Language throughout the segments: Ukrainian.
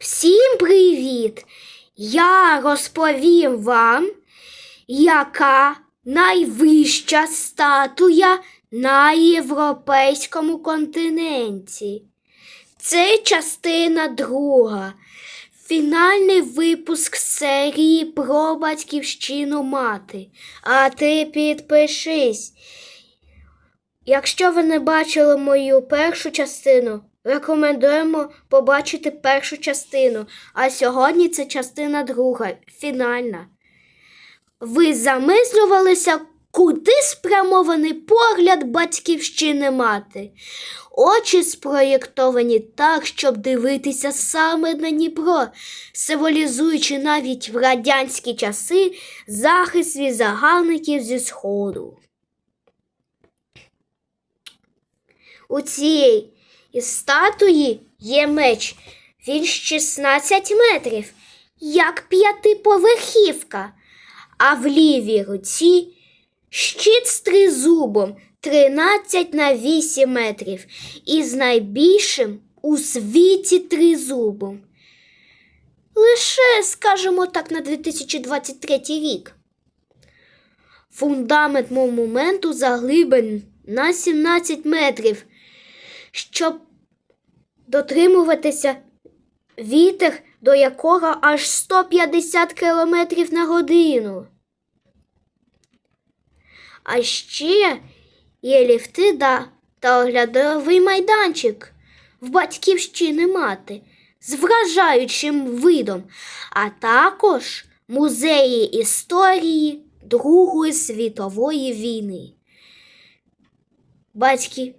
Всім привіт! Я розповім вам, яка найвища статуя на європейському континенті. Це частина друга. Фінальний випуск серії про батьківщину мати. А ти підпишись. Якщо ви не бачили мою першу частину, рекомендуємо побачити першу частину. А сьогодні це частина друга, фінальна. Ви замислювалися, куди спрямований погляд батьківщини мати? Очі спроєктовані так, щоб дивитися саме на Дніпро, символізуючи навіть в радянські часи захист від загарбників зі Сходу. У цій статуї є меч. Він 16 метрів, як п'ятиповерхівка, а в лівій руці щит з тризубом 13 на 8 метрів і з найбільшим у світі тризубом. Лише, скажімо так, на 2023 рік. Фундамент монументу заглибин на 17 метрів, щоб дотримуватися вітер, до якого аж 150 км на годину. А ще є ліфти да, та оглядовий майданчик в батьківщини мати з вражаючим видом, а також музеї історії Другої світової війни. Батьки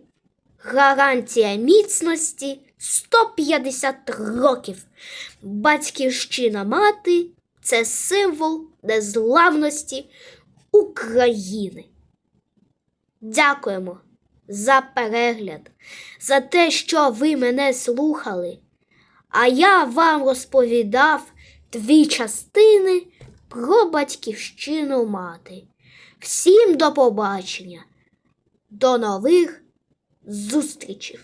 гарантія міцності 150 років. Батьківщина мати це символ незламності України. Дякуємо за перегляд, за те, що ви мене слухали. А я вам розповідав дві частини про батьківщину мати. Всім до побачення, до нових зустрічей!